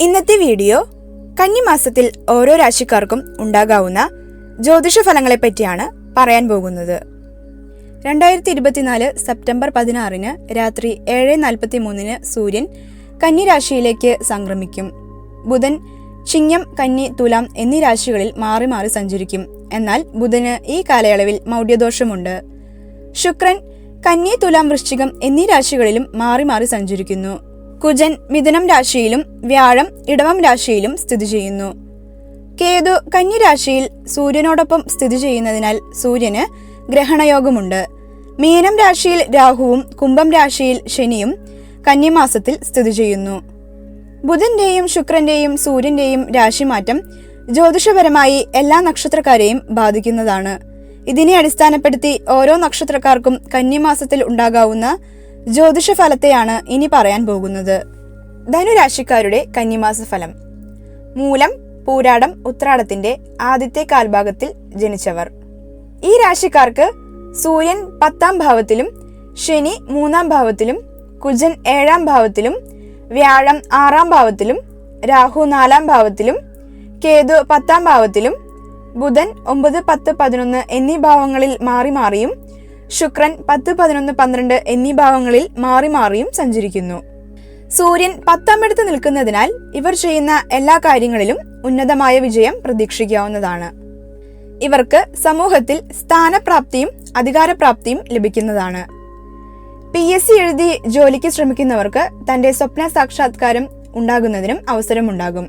ഇന്നത്തെ വീഡിയോ കന്നിമാസത്തിൽ ഓരോ രാശിക്കാർക്കും ഉണ്ടാകാവുന്ന ജ്യോതിഷ ഫലങ്ങളെ പറ്റിയാണ് പറയാൻ പോകുന്നത്. രണ്ടായിരത്തി ഇരുപത്തിനാല് സെപ്റ്റംബർ പതിനാറിന് രാത്രി ഏഴ് നാൽപ്പത്തി മൂന്നിന് സൂര്യൻ കന്നി രാശിയിലേക്ക് സംക്രമിക്കും. ബുധൻ ചിങ്ങം കന്നി തുലാം എന്നീ രാശികളിൽ മാറി മാറി സഞ്ചരിക്കും. എന്നാൽ ബുധന് ഈ കാലയളവിൽ മൗഢ്യദോഷമുണ്ട്. ശുക്രൻ കന്നി തുലാം വൃശ്ചികം എന്നീ രാശികളിലും മാറി മാറി സഞ്ചരിക്കുന്നു. കുജൻ മിഥുനം രാശിയിലും വ്യാഴം ഇടവം രാശിയിലും സ്ഥിതി ചെയ്യുന്നു. കേതു കന്യരാശിയിൽ സൂര്യനോടൊപ്പം സ്ഥിതി ചെയ്യുന്നതിനാൽ സൂര്യന് ഗ്രഹണയോഗമുണ്ട്. മീനം രാശിയിൽ രാഹുവും കുംഭം രാശിയിൽ ശനിയും കന്യമാസത്തിൽ സ്ഥിതി ചെയ്യുന്നു. ബുധന്റെയും ശുക്രന്റെയും സൂര്യന്റെയും രാശിമാറ്റം ജ്യോതിഷപരമായി എല്ലാ നക്ഷത്രക്കാരെയും ബാധിക്കുന്നതാണ്. ഇതിനെ അടിസ്ഥാനപ്പെടുത്തി ഓരോ നക്ഷത്രക്കാർക്കും കന്യമാസത്തിൽ ഉണ്ടാകാവുന്ന ജ്യോതിഷ ഫലത്തെയാണ് ഇനി പറയാൻ പോകുന്നത്. ധനുരാശിക്കാരുടെ കന്നിമാസ ഫലം മൂലം പൂരാടം ഉത്രാടത്തിന്റെ ആദ്യത്തെ കാൽഭാഗത്തിൽ ജനിച്ചവർ. ഈ രാശിക്കാർക്ക് സൂര്യൻ പത്താം ഭാവത്തിലും ശനി മൂന്നാം ഭാവത്തിലും കുജൻ ഏഴാം ഭാവത്തിലും വ്യാഴം ആറാം ഭാവത്തിലും രാഹു നാലാം ഭാവത്തിലും കേതു പത്താം ഭാവത്തിലും ബുധൻ ഒമ്പത് പത്ത് പതിനൊന്ന് എന്നീ ഭാവങ്ങളിൽ മാറി മാറിയും ശുക്രൻ പത്ത് പതിനൊന്ന് പന്ത്രണ്ട് എന്നീ ഭാവങ്ങളിൽ മാറി മാറിയും സഞ്ചരിക്കുന്നു. സൂര്യൻ പത്താമെടുത്ത് നിൽക്കുന്നതിനാൽ ഇവർ ചെയ്യുന്ന എല്ലാ കാര്യങ്ങളിലും ഉന്നതമായ വിജയം പ്രതീക്ഷിക്കാവുന്നതാണ്. ഇവർക്ക് സമൂഹത്തിൽ സ്ഥാനപ്രാപ്തിയും അധികാരപ്രാപ്തിയും ലഭിക്കുന്നതാണ്. പി. എസ്. സി. എഴുതി ജോലിക്ക് ശ്രമിക്കുന്നവർക്ക് തന്റെ സ്വപ്ന സാക്ഷാത്കാരം ഉണ്ടാകുന്നതിനും അവസരമുണ്ടാകും.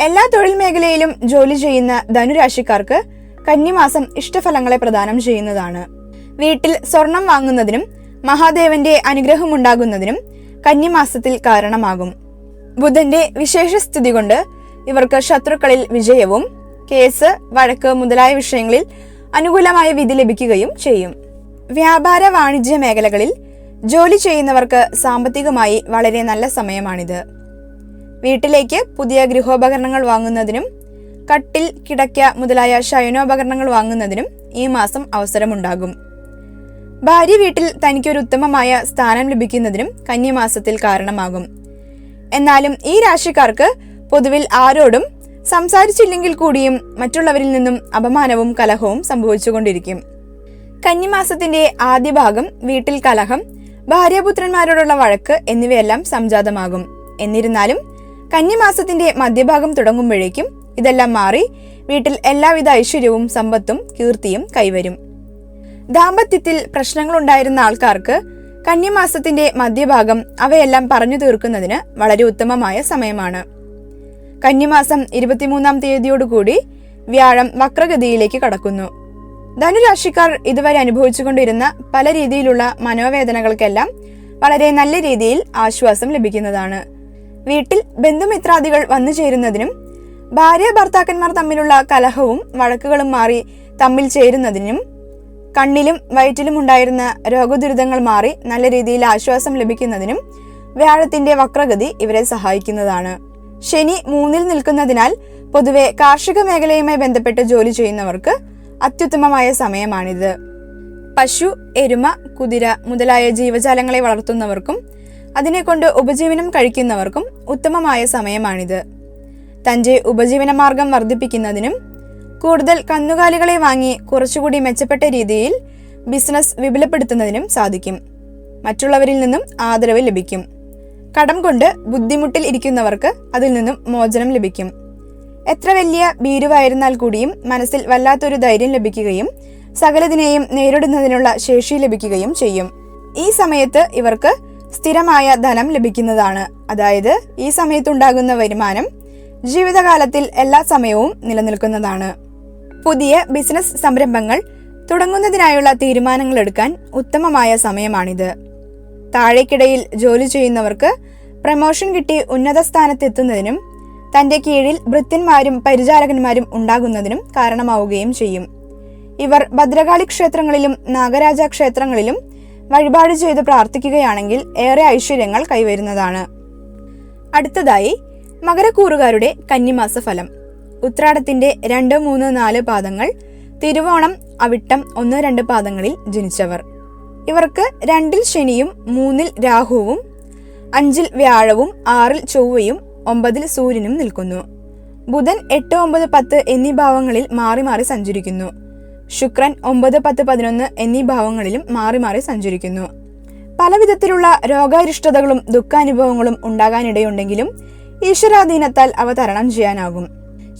എല്ലാ തൊഴിൽ മേഖലയിലും ജോലി ചെയ്യുന്ന ധനുരാശിക്കാർക്ക് കന്നിമാസം ഇഷ്ടഫലങ്ങളെ പ്രദാനം ചെയ്യുന്നതാണ്. വീട്ടിൽ സ്വർണം വാങ്ങുന്നതിനും മഹാദേവന്റെ അനുഗ്രഹമുണ്ടാകുന്നതിനും കന്നിമാസത്തിൽ കാരണമാകും. ബുധന്റെ വിശേഷ സ്ഥിതി കൊണ്ട് ഇവർക്ക് ശത്രുക്കളിൽ വിജയവും കേസ് വഴക്ക് മുതലായ വിഷയങ്ങളിൽ അനുകൂലമായ വിധി ലഭിക്കുകയും ചെയ്യും. വ്യാപാര വാണിജ്യ മേഖലകളിൽ ജോലി ചെയ്യുന്നവർക്ക് സാമ്പത്തികമായി വളരെ നല്ല സമയമാണിത്. വീട്ടിലേക്ക് പുതിയ ഗൃഹോപകരണങ്ങൾ വാങ്ങുന്നതിനും കട്ടിൽ കിടക്ക മുതലായ ശയനോപകരണങ്ങൾ വാങ്ങുന്നതിനും ഈ മാസം അവസരമുണ്ടാകും. ഭാര്യ വീട്ടിൽ തനിക്കൊരു ഉത്തമമായ സ്ഥാനം ലഭിക്കുന്നതിനും കന്യമാസത്തിൽ കാരണമാകും. എന്നാലും ഈ രാശിക്കാർക്ക് പൊതുവിൽ ആരോടും സംസാരിച്ചില്ലെങ്കിൽ കൂടിയും മറ്റുള്ളവരിൽ നിന്നും അപമാനവും കലഹവും സംഭവിച്ചുകൊണ്ടിരിക്കും. കന്നിമാസത്തിന്റെ ആദ്യ ഭാഗം വീട്ടിൽ കലഹം ഭാര്യാപുത്രന്മാരോടുള്ള വഴക്ക് എന്നിവയെല്ലാം സംജാതമാകും. എന്നിരുന്നാലും കന്നിമാസത്തിന്റെ മധ്യഭാഗം തുടങ്ങുമ്പോഴേക്കും ഇതെല്ലാം മാറി വീട്ടിൽ എല്ലാവിധ ഐശ്വര്യവും സമ്പത്തും കീർത്തിയും കൈവരും. ദാമ്പത്യത്തിൽ പ്രശ്നങ്ങളുണ്ടായിരുന്ന ആൾക്കാർക്ക് കന്യമാസത്തിന്റെ മധ്യഭാഗം അവയെല്ലാം പറഞ്ഞു തീർക്കുന്നതിന് വളരെ ഉത്തമമായ സമയമാണ്. കന്യമാസം ഇരുപത്തിമൂന്നാം തീയതിയോടുകൂടി വ്യാഴം വക്രഗതിയിലേക്ക് കടക്കുന്നു. ധനുരാശിക്കാർ ഇതുവരെ അനുഭവിച്ചുകൊണ്ടിരുന്ന പല രീതിയിലുള്ള മനോവേദനകൾക്കെല്ലാം വളരെ നല്ല രീതിയിൽ ആശ്വാസം ലഭിക്കുന്നതാണ്. വീട്ടിൽ ബന്ധുമിത്രാദികൾ വന്നു ചേരുന്നതിനും ഭാര്യ ഭർത്താക്കന്മാർ തമ്മിലുള്ള കലഹവും വഴക്കുകളും മാറി തമ്മിൽ ചേരുന്നതിനും കണ്ണിലും വയറ്റിലും ഉണ്ടായിരുന്ന രോഗദുരിതങ്ങൾ മാറി നല്ല രീതിയിൽ ആശ്വാസം ലഭിക്കുന്നതിനും വ്യാഴത്തിന്റെ വക്രഗതി ഇവരെ സഹായിക്കുന്നതാണ്. ശനി മൂന്നിൽ നിൽക്കുന്നതിനാൽ പൊതുവെ കാർഷിക മേഖലയുമായി ബന്ധപ്പെട്ട് ജോലി ചെയ്യുന്നവർക്ക് അത്യുത്തമമായ സമയമാണിത്. പശു എരുമ കുതിര മുതലായ ജീവജാലങ്ങളെ വളർത്തുന്നവർക്കും അതിനെക്കൊണ്ട് ഉപജീവനം കഴിക്കുന്നവർക്കും ഉത്തമമായ സമയമാണിത്. തന്റെ ഉപജീവനമാർഗം വർദ്ധിപ്പിക്കുന്നതിനും കൂടുതൽ കന്നുകാലികളെ വാങ്ങി കുറച്ചുകൂടി മെച്ചപ്പെട്ട രീതിയിൽ ബിസിനസ് വിപുലപ്പെടുത്തുന്നതിനും സാധിക്കും. മറ്റുള്ളവരിൽ നിന്നും ആദരവ് ലഭിക്കും. കടം കൊണ്ട് ബുദ്ധിമുട്ടിൽ ഇരിക്കുന്നവർക്ക് അതിൽ നിന്നും മോചനം ലഭിക്കും. എത്ര വലിയ ഭീരുവായിരുന്നാൽ കൂടിയും മനസ്സിൽ വല്ലാത്തൊരു ധൈര്യം ലഭിക്കുകയും സകലതിനെയും നേരിടുന്നതിനുള്ള ശേഷി ലഭിക്കുകയും ചെയ്യും. ഈ സമയത്ത് ഇവർക്ക് സ്ഥിരമായ ധനം ലഭിക്കുന്നതാണ്. അതായത് ഈ സമയത്തുണ്ടാകുന്ന വരുമാനം ജീവിതകാലത്തിൽ എല്ലാ സമയവും നിലനിൽക്കുന്നതാണ്. പുതിയ ബിസിനസ് സംരംഭങ്ങൾ തുടങ്ങുന്നതിനായുള്ള തീരുമാനങ്ങൾ എടുക്കാൻ ഉത്തമമായ സമയമാണിത്. താഴേക്കിടയിൽ ജോലി ചെയ്യുന്നവർക്ക് പ്രമോഷൻ കിട്ടി ഉന്നത സ്ഥാനത്തെത്തുന്നതിനും തന്റെ കീഴിൽ ഭൃത്യന്മാരും പരിചാരകന്മാരും ഉണ്ടാകുന്നതിനും കാരണമാവുകയും ചെയ്യും. ഇവർ ഭദ്രകാളി ക്ഷേത്രങ്ങളിലും നാഗരാജ ക്ഷേത്രങ്ങളിലും വഴിപാട് ചെയ്ത് പ്രാർത്ഥിക്കുകയാണെങ്കിൽ ഏറെ ഐശ്വര്യങ്ങൾ കൈവരുന്നതാണ്. അടുത്തതായി മകരക്കൂറുകാരുടെ കന്നിമാസ ഫലം ഉത്രാടത്തിന്റെ രണ്ട് മൂന്ന് നാല് പാദങ്ങൾ തിരുവോണം അവിട്ടം ഒന്ന് രണ്ട് പാദങ്ങളിൽ ജനിച്ചവർ. ഇവർക്ക് രണ്ടിൽ ശനിയും മൂന്നിൽ രാഹുവും അഞ്ചിൽ വ്യാഴവും ആറിൽ ചൊവ്വയും ഒമ്പതിൽ സൂര്യനും നിൽക്കുന്നു. ബുധൻ എട്ട് ഒമ്പത് പത്ത് എന്നീ ഭാവങ്ങളിൽ മാറി മാറി സഞ്ചരിക്കുന്നു. ശുക്രൻ ഒമ്പത് പത്ത് പതിനൊന്ന് എന്നീ ഭാവങ്ങളിലും മാറി മാറി സഞ്ചരിക്കുന്നു. പലവിധത്തിലുള്ള രോഗാരിഷ്ടതകളും ദുഃഖാനുഭവങ്ങളും ഉണ്ടാകാനിടയുണ്ടെങ്കിലും ഈശ്വരാധീനത്താൽ അവ തരണം ചെയ്യാനാകും.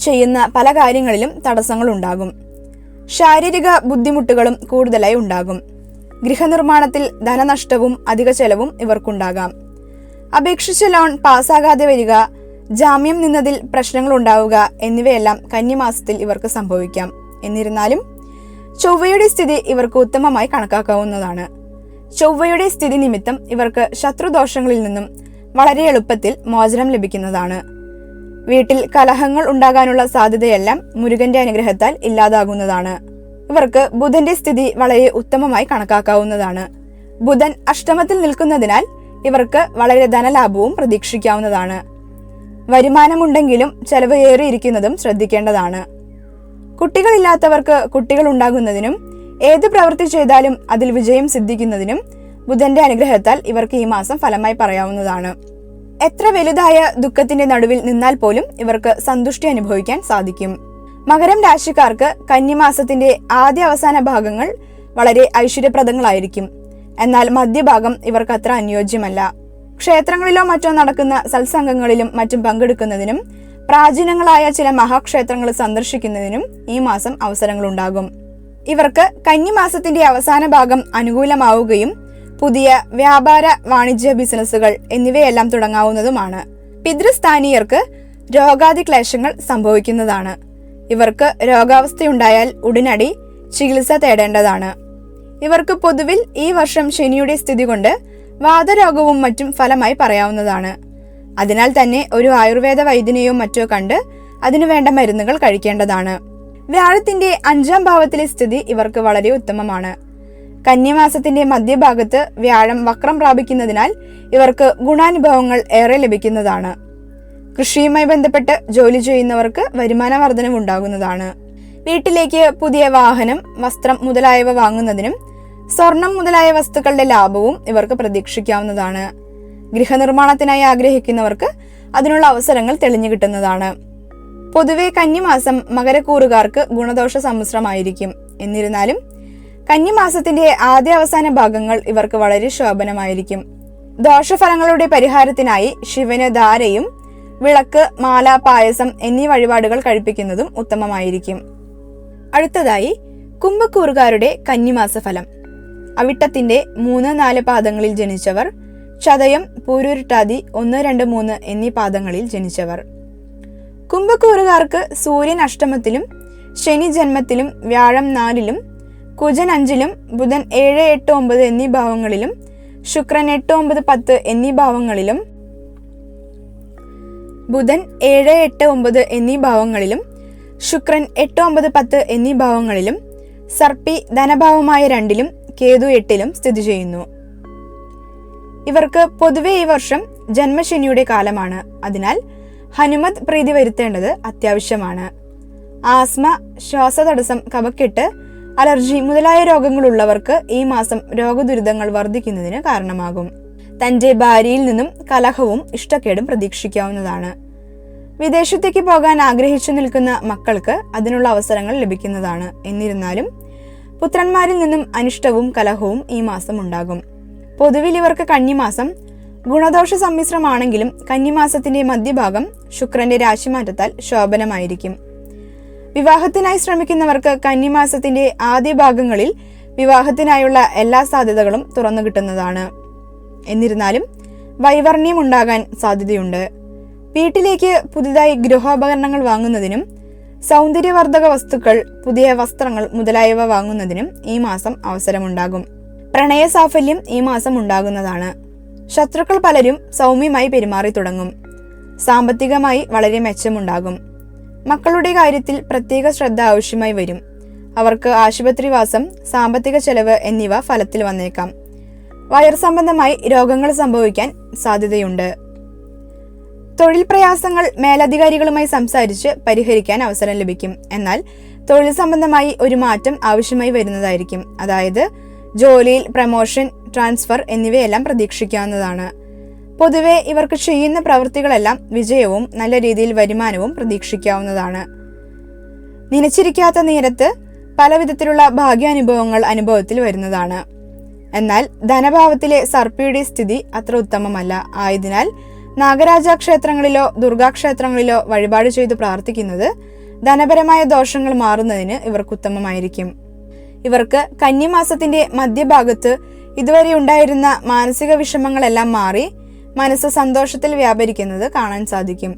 ചെയ്യുന്ന പല കാര്യങ്ങളിലും തടസ്സങ്ങൾ ഉണ്ടാകും ശാരീരിക ബുദ്ധിമുട്ടുകളും കൂടുതലായി ഉണ്ടാകും. ഗൃഹനിർമ്മാണത്തിൽ ധനനഷ്ടവും അധിക ചെലവും ഇവർക്കുണ്ടാകാം. അപേക്ഷിച്ച ലോൺ പാസ്സാകാതെ വരിക ജാമ്യം നിന്നതിൽ പ്രശ്നങ്ങൾ ഉണ്ടാവുക എന്നിവയെല്ലാം കന്നിമാസത്തിൽ ഇവർക്ക് സംഭവിക്കാം. എന്നിരുന്നാലും ചൊവ്വയുടെ സ്ഥിതി ഇവർക്ക് ഉത്തമമായി കണക്കാക്കാവുന്നതാണ്. ചൊവ്വയുടെ സ്ഥിതി നിമിത്തം ഇവർക്ക് ശത്രുദോഷങ്ങളിൽ നിന്നും വളരെ എളുപ്പത്തിൽ മോചനം ലഭിക്കുന്നതാണ്. വീട്ടിൽ കലഹങ്ങൾ ഉണ്ടാകാനുള്ള സാധ്യതയെല്ലാം മുരുകന്റെ അനുഗ്രഹത്താൽ ഇല്ലാതാകുന്നതാണ്. ഇവർക്ക് ബുധന്റെ സ്ഥിതി വളരെ ഉത്തമമായി കണക്കാക്കാവുന്നതാണ്. ബുധൻ അഷ്ടമത്തിൽ നിൽക്കുന്നതിനാൽ ഇവർക്ക് വളരെ ധനലാഭവും പ്രതീക്ഷിക്കാവുന്നതാണ്. വരുമാനമുണ്ടെങ്കിലും ചെലവ് ഏറിയിരിക്കുന്നതും ശ്രദ്ധിക്കേണ്ടതാണ്. കുട്ടികളില്ലാത്തവർക്ക് കുട്ടികൾ ഉണ്ടാകുന്നതിനും ഏത് പ്രവൃത്തി ചെയ്താലും അതിൽ വിജയം സിദ്ധിക്കുന്നതിനും ബുധന്റെ അനുഗ്രഹത്താൽ ഇവർക്ക് ഈ മാസം ഫലമായി പറയാവുന്നതാണ്. എത്ര വലുതായ ദുഃഖത്തിന്റെ നടുവിൽ നിന്നാൽ പോലും ഇവർക്ക് സന്തുഷ്ടി അനുഭവിക്കാൻ സാധിക്കും. മകരം രാശിക്കാർക്ക് കന്നിമാസത്തിന്റെ ആദ്യ അവസാന ഭാഗങ്ങൾ വളരെ ഐശ്വര്യപ്രദങ്ങളായിരിക്കും. എന്നാൽ മധ്യഭാഗം ഇവർക്ക് അത്ര അനുയോജ്യമല്ല. ക്ഷേത്രങ്ങളിലോ മറ്റോ നടക്കുന്ന സത്സംഗങ്ങളിലും മറ്റും പങ്കെടുക്കുന്നതിനും പ്രാചീനങ്ങളായ ചില മഹാക്ഷേത്രങ്ങൾ സന്ദർശിക്കുന്നതിനും ഈ മാസം അവസരങ്ങളുണ്ടാകും. ഇവർക്ക് കന്നിമാസത്തിന്റെ അവസാന ഭാഗം അനുകൂലമാവുകയും പുതിയ വ്യാപാര വാണിജ്യ ബിസിനസ്സുകൾ എന്നിവയെല്ലാം തുടങ്ങാവുന്നതുമാണ്. പിതൃസ്ഥാനീയർക്ക് രോഗാദി ക്ലേശങ്ങൾ സംഭവിക്കുന്നതാണ്. ഇവർക്ക് രോഗാവസ്ഥയുണ്ടായാൽ ഉടനടി ചികിത്സ തേടേണ്ടതാണ്. ഇവർക്ക് പൊതുവിൽ ഈ വർഷം ശനിയുടെ സ്ഥിതി കൊണ്ട് വാതരോഗവും മറ്റും ഫലമായി പറയാവുന്നതാണ്. അതിനാൽ തന്നെ ഒരു ആയുർവേദ വൈദ്യനെയോ മറ്റോ കണ്ട് അതിനു വേണ്ട മരുന്നുകൾ കഴിക്കേണ്ടതാണ്. വ്യാഴത്തിന്റെ അഞ്ചാം ഭാവത്തിലെ സ്ഥിതി ഇവർക്ക് വളരെ ഉത്തമമാണ്. കന്യമാസത്തിന്റെ മധ്യഭാഗത്ത് വ്യാഴം വക്രം പ്രാപിക്കുന്നതിനാൽ ഇവർക്ക് ഗുണാനുഭവങ്ങൾ ഏറെ ലഭിക്കുന്നതാണ്. കൃഷിയുമായി ബന്ധപ്പെട്ട് ജോലി ചെയ്യുന്നവർക്ക് വരുമാന വർധനം ഉണ്ടാകുന്നതാണ്. വീട്ടിലേക്ക് പുതിയ വാഹനം വസ്ത്രം മുതലായവ വാങ്ങുന്നതിനും സ്വർണം മുതലായ വസ്തുക്കളുടെ ലാഭവും ഇവർക്ക് പ്രതീക്ഷിക്കാവുന്നതാണ്. ഗൃഹനിർമ്മാണത്തിനായി ആഗ്രഹിക്കുന്നവർക്ക് അതിനുള്ള അവസരങ്ങൾ തെളിഞ്ഞു കിട്ടുന്നതാണ്. പൊതുവെ കന്നിമാസം മകരക്കൂറുകാർക്ക് ഗുണദോഷ സമ്മിശ്രമായിരിക്കും. എന്നിരുന്നാലും കന്നിമാസത്തിന്റെ ആദ്യ അവസാന ഭാഗങ്ങൾ ഇവർക്ക് വളരെ ശോഭനമായിരിക്കും. ദോഷഫലങ്ങളുടെ പരിഹാരത്തിനായി ശിവന് ധാരയും വിളക്ക് മാല പായസം എന്നീ വഴിപാടുകൾ കഴിപ്പിക്കുന്നതും ഉത്തമമായിരിക്കും. അടുത്തതായി കുംഭക്കൂറുകാരുടെ കന്നിമാസ ഫലം അവിട്ടത്തിന്റെ മൂന്ന് നാല് പാദങ്ങളിൽ ജനിച്ചവർ ചതയം പൂരുരുട്ടാതി ഒന്ന് രണ്ട് മൂന്ന് എന്നീ പാദങ്ങളിൽ ജനിച്ചവർ. കുംഭക്കൂറുകാർക്ക് സൂര്യൻ അഷ്ടമത്തിലും ശനി ജന്മത്തിലും വ്യാഴം നാലിലും കുജൻ അഞ്ചിലും ബുധൻ ഏഴ് എട്ട് ഒമ്പത് എന്നീ ഭാവങ്ങളിലും ശുക്രൻ എട്ട് ഒമ്പത് പത്ത് എന്നീ ഭാവങ്ങളിലും ബുധൻ ഏഴ് എട്ട് ഒമ്പത് എന്നീ ഭാവങ്ങളിലും ശുക്രൻ എട്ട് ഒമ്പത് പത്ത് എന്നീ ഭാവങ്ങളിലും സർപ്പി ധനഭാവമായ രണ്ടിലും കേതു എട്ടിലും സ്ഥിതി ചെയ്യുന്നു. ഇവർക്ക് പൊതുവെ ഈ വർഷം ജന്മശനിയുടെ കാലമാണ്. അതിനാൽ ഹനുമത് പ്രീതി വരുത്തേണ്ടത് അത്യാവശ്യമാണ്. ആസ്മ ശ്വാസതടസ്സം കഫക്കെട്ട് അലർജി മുതലായ രോഗങ്ങളുള്ളവർക്ക് ഈ മാസം രോഗദുരിതങ്ങൾ വർദ്ധിക്കുന്നതിന് കാരണമാകും. തന്റെ ഭാര്യയിൽ നിന്നും കലഹവും ഇഷ്ടക്കേടും പ്രതീക്ഷിക്കാവുന്നതാണ്. വിദേശത്തേക്ക് പോകാൻ ആഗ്രഹിച്ചു നിൽക്കുന്ന മക്കൾക്ക് അതിനുള്ള അവസരങ്ങൾ ലഭിക്കുന്നതാണ്. എന്നിരുന്നാലും പുത്രന്മാരിൽ നിന്നും അനിഷ്ടവും കലഹവും ഈ മാസം ഉണ്ടാകും. പൊതുവിൽ ഇവർക്ക് കന്നിമാസം ഗുണദോഷ സമ്മിശ്രമാണെങ്കിലും കന്നിമാസത്തിന്റെ മധ്യഭാഗം ശുക്രന്റെ രാശിമാറ്റത്താൽ ശോഭനമായിരിക്കും. വിവാഹത്തിനായി ശ്രമിക്കുന്നവർക്ക് കന്നിമാസത്തിന്റെ ആദ്യ ഭാഗങ്ങളിൽ വിവാഹത്തിനായുള്ള എല്ലാ സാധ്യതകളും തുറന്നു കിട്ടുന്നതാണ്. എന്നിരുന്നാലും വൈവർണ്യം ഉണ്ടാകാൻ സാധ്യതയുണ്ട്. വീട്ടിലേക്ക് പുതുതായി ഗൃഹോപകരണങ്ങൾ വാങ്ങുന്നതിനും സൗന്ദര്യവർദ്ധക വസ്തുക്കൾ പുതിയ വസ്ത്രങ്ങൾ മുതലായവ വാങ്ങുന്നതിനും ഈ മാസം അവസരമുണ്ടാകും. പ്രണയ സാഫല്യം ഈ മാസം ഉണ്ടാകുന്നതാണ്. ശത്രുക്കൾ പലരും സൗമ്യമായി പെരുമാറി തുടങ്ങും. സാമ്പത്തികമായി വളരെ മെച്ചമുണ്ടാകും. മക്കളുടെ കാര്യത്തിൽ പ്രത്യേക ശ്രദ്ധ ആവശ്യമായി വരും. അവർക്ക് ആശുപത്രിവാസം സാമ്പത്തിക ചെലവ് എന്നിവ ഫലത്തിൽ വന്നേക്കാം. വയർ സംബന്ധമായി രോഗങ്ങൾ സംഭവിക്കാൻ സാധ്യതയുണ്ട്. തൊഴിൽ പ്രയാസങ്ങൾ മേലധികാരികളുമായി സംസാരിച്ച് പരിഹരിക്കാൻ അവസരം ലഭിക്കും. എന്നാൽ തൊഴിൽ സംബന്ധമായി ഒരു മാറ്റം ആവശ്യമായി വരുന്നതായിരിക്കും. അതായത് ജോലിയിൽ പ്രമോഷൻ ട്രാൻസ്ഫർ എന്നിവയെല്ലാം പ്രതീക്ഷിക്കാവുന്നതാണ്. പൊതുവെ ഇവർക്ക് ചെയ്യുന്ന പ്രവൃത്തികളെല്ലാം വിജയവും നല്ല രീതിയിൽ വരുമാനവും പ്രതീക്ഷിക്കാവുന്നതാണ്. നനച്ചിരിക്കാത്ത നേരത്ത് പലവിധത്തിലുള്ള ഭാഗ്യാനുഭവങ്ങൾ അനുഭവത്തിൽ വരുന്നതാണ്. എന്നാൽ ധനഭാവത്തിലെ സർപ്പിയുടെ സ്ഥിതി അത്ര ഉത്തമമല്ല. ആയതിനാൽ നാഗരാജ ക്ഷേത്രങ്ങളിലോ ദുർഗാക്ഷേത്രങ്ങളിലോ വഴിപാട് ചെയ്തു പ്രാർത്ഥിക്കുന്നത് ധനപരമായ ദോഷങ്ങൾ മാറുന്നതിന് ഇവർക്ക് ഉത്തമമായിരിക്കും. ഇവർക്ക് കന്നിമാസത്തിന്റെ മധ്യഭാഗത്ത് ഇതുവരെ ഉണ്ടായിരുന്ന മാനസിക വിഷമങ്ങളെല്ലാം മാറി മനസ്സ് സന്തോഷത്തിൽ വ്യാപരിക്കുന്നത് കാണാൻ സാധിക്കും.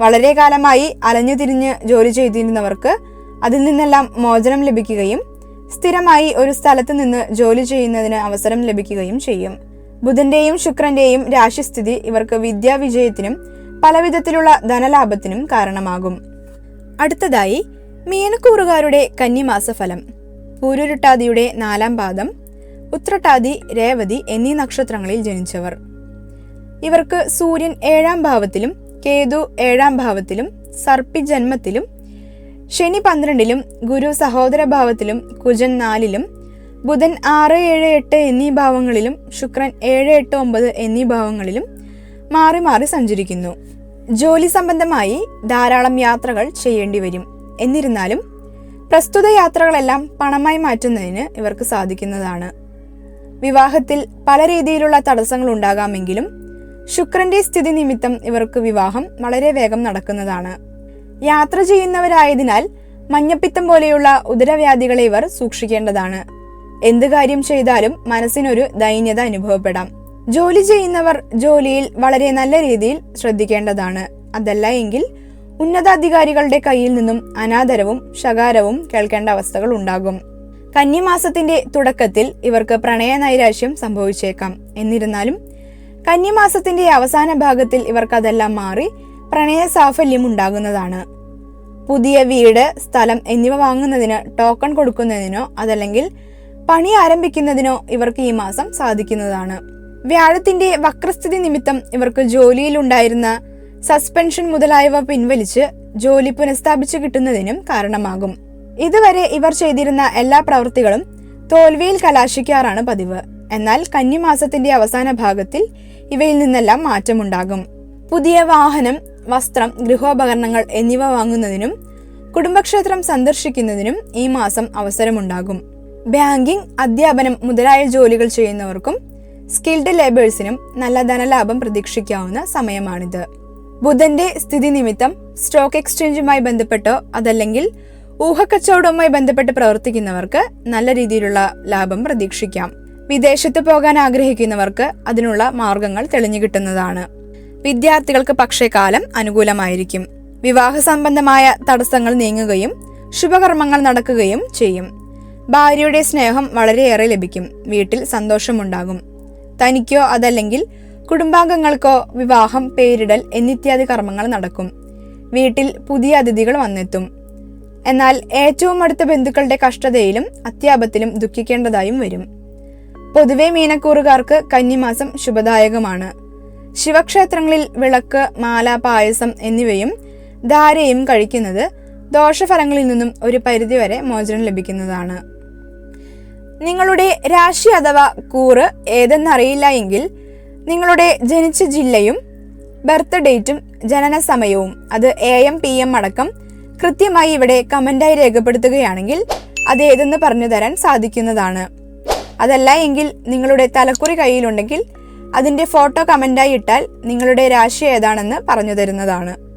വളരെ കാലമായി അലഞ്ഞു തിരിഞ്ഞ് ജോലി ചെയ്തിരുന്നവർക്ക് അതിൽ നിന്നെല്ലാം മോചനം ലഭിക്കുകയും സ്ഥിരമായി ഒരു സ്ഥലത്ത് നിന്ന് ജോലി ചെയ്യുന്നതിന് അവസരം ലഭിക്കുകയും ചെയ്യും. ബുധന്റെയും ശുക്രന്റെയും രാശിസ്ഥിതി ഇവർക്ക് വിദ്യാവിജയത്തിനും പലവിധത്തിലുള്ള ധനലാഭത്തിനും കാരണമാകും. അടുത്തതായി മീനക്കൂറുകാരുടെ കന്നിമാസ ഫലം പൂരുരുട്ടാതിയുടെ നാലാം പാദം ഉത്രട്ടാതി രേവതി എന്നീ നക്ഷത്രങ്ങളിൽ ജനിച്ചവർ. ഇവർക്ക് സൂര്യൻ ഏഴാം ഭാവത്തിലും കേതു ഏഴാം ഭാവത്തിലും സർപ്പി ജന്മത്തിലും ശനി പന്ത്രണ്ടിലും ഗുരു സഹോദര ഭാവത്തിലും കുജൻ നാലിലും ബുധൻ ആറ് ഏഴ് എട്ട് എന്നീ ഭാവങ്ങളിലും ശുക്രൻ ഏഴ് എട്ട് ഒമ്പത് എന്നീ ഭാവങ്ങളിലും മാറി മാറി സഞ്ചരിക്കുന്നു. ജോലി സംബന്ധമായി ധാരാളം യാത്രകൾ ചെയ്യേണ്ടി വരും. എന്നിരുന്നാലും പ്രസ്തുത യാത്രകളെല്ലാം പണമായി മാറ്റുന്നതിന് ഇവർക്ക് സാധിക്കുന്നതാണ്. വിവാഹത്തിൽ പല രീതിയിലുള്ള തടസ്സങ്ങൾ ഉണ്ടാകാമെങ്കിലും ശുക്രന്റെ സ്ഥിതി നിമിത്തം ഇവർക്ക് വിവാഹം വളരെ വേഗം നടക്കുന്നതാണ്. യാത്ര ചെയ്യുന്നവരായതിനാൽ മഞ്ഞപ്പിത്തം പോലെയുള്ള ഉദരവ്യാധികളെ ഇവർ സൂക്ഷിക്കേണ്ടതാണ്. എന്ത് കാര്യം ചെയ്താലും മനസ്സിനൊരു ദൈന്യത അനുഭവപ്പെടാം. ജോലി ചെയ്യുന്നവർ ജോലിയിൽ വളരെ നല്ല രീതിയിൽ ശ്രദ്ധിക്കേണ്ടതാണ്. അതല്ല എങ്കിൽ ഉന്നതാധികാരികളുടെ കയ്യിൽ നിന്നും അനാദരവും ശകാരവും കേൾക്കേണ്ട അവസ്ഥകൾ ഉണ്ടാകും. കന്നിമാസത്തിന്റെ തുടക്കത്തിൽ ഇവർക്ക് പ്രണയ നൈരാശ്യം സംഭവിച്ചേക്കാം. എന്നിരുന്നാലും കന്നിമാസത്തിന്റെ അവസാന ഭാഗത്തിൽ ഇവർക്കതെല്ലാം മാറി പ്രണയ സാഫല്യം ഉണ്ടാകുന്നതാണ് പുതിയ വീട് സ്ഥലം എന്നിവ വാങ്ങുന്നതിന് ടോക്കൺ കൊടുക്കുന്നതിനോ അതല്ലെങ്കിൽ പണി ആരംഭിക്കുന്നതിനോ ഇവർക്ക് ഈ മാസം സാധിക്കുന്നതാണ്. വ്യാഴത്തിന്റെ വക്രസ്ഥിതി നിമിത്തം ഇവർക്ക് ജോലിയിലുണ്ടായിരുന്ന സസ്പെൻഷൻ മുതലായവ പിൻവലിച്ച് ജോലി പുനഃസ്ഥാപിച്ചു കിട്ടുന്നതിനും കാരണമാകും. ഇതുവരെ ഇവർ ചെയ്തിരുന്ന എല്ലാ പ്രവൃത്തികളും തോൽവിയിൽ കലാശിക്കാറാണ് പതിവ്. എന്നാൽ കന്നിമാസത്തിന്റെ അവസാന ഭാഗത്തിൽ ഇവയിൽ നിന്നെല്ലാം മാറ്റമുണ്ടാകും. പുതിയ വാഹനം വസ്ത്രം ഗൃഹോപകരണങ്ങൾ എന്നിവ വാങ്ങുന്നതിനും കുടുംബക്ഷേത്രം സന്ദർശിക്കുന്നതിനും ഈ മാസം അവസരമുണ്ടാകും. ബാങ്കിംഗ് അധ്യാപനം മുതലായ ജോലികൾ ചെയ്യുന്നവർക്കും സ്കിൽഡ് ലേബേഴ്സിനും നല്ല ധനലാഭം പ്രതീക്ഷിക്കാവുന്ന സമയമാണിത്. ബുധന്റെ സ്ഥിതി നിമിത്തം സ്റ്റോക്ക് എക്സ്ചേഞ്ചുമായി ബന്ധപ്പെട്ടോ അതല്ലെങ്കിൽ ഊഹക്കച്ചവടവുമായി ബന്ധപ്പെട്ട് പ്രവർത്തിക്കുന്നവർക്ക് നല്ല രീതിയിലുള്ള ലാഭം പ്രതീക്ഷിക്കാം. വിദേശത്ത് പോകാൻ ആഗ്രഹിക്കുന്നവർക്ക് അതിനുള്ള മാർഗങ്ങൾ തെളിഞ്ഞു കിട്ടുന്നതാണ്. വിദ്യാർത്ഥികൾക്ക് പക്ഷേ കാലം അനുകൂലമായിരിക്കും. വിവാഹ സംബന്ധമായ തടസ്സങ്ങൾ നീങ്ങുകയും ശുഭകർമ്മങ്ങൾ നടക്കുകയും ചെയ്യും. ഭാര്യയുടെ സ്നേഹം വളരെയേറെ ലഭിക്കും. വീട്ടിൽ സന്തോഷമുണ്ടാകും. തനിക്കോ അതല്ലെങ്കിൽ കുടുംബാംഗങ്ങൾക്കോ വിവാഹം പേരിടൽ എന്നിത്യാദി കർമ്മങ്ങൾ നടക്കും. വീട്ടിൽ പുതിയ അതിഥികൾ വന്നെത്തും. എന്നാൽ ഏറ്റവും അടുത്ത ബന്ധുക്കളുടെ കഷ്ടതയിലും അത്യാപത്തിലും ദുഃഖിക്കേണ്ടതായും വരും. പൊതുവെ മീനക്കൂറുകാർക്ക് കന്നിമാസം ശുഭദായകമാണ്. ശിവക്ഷേത്രങ്ങളിൽ വിളക്ക് മാല പായസം എന്നിവയും ധാരയും കഴിക്കുന്നത് ദോഷഫലങ്ങളിൽ നിന്നും ഒരു പരിധിവരെ മോചനം ലഭിക്കുന്നതാണ്. നിങ്ങളുടെ രാശി അഥവാ കൂറ് ഏതെന്നറിയില്ല എങ്കിൽ നിങ്ങളുടെ ജനിച്ച ജില്ലയും ബർത്ത് ഡേറ്റും ജനന സമയവും അത് എ എം പി എം അടക്കം കൃത്യമായി ഇവിടെ കമന്റായി രേഖപ്പെടുത്തുകയാണെങ്കിൽ അത് ഏതെന്ന് പറഞ്ഞു തരാൻ സാധിക്കുന്നതാണ്. അതല്ല എങ്കിൽ നിങ്ങളുടെ തലക്കുറി കയ്യിലുണ്ടെങ്കിൽ അതിന്റെ ഫോട്ടോ കമന്റായി ഇട്ടാൽ നിങ്ങളുടെ രാശി ഏതാണെന്ന് പറഞ്ഞു തരുന്നതാണ്.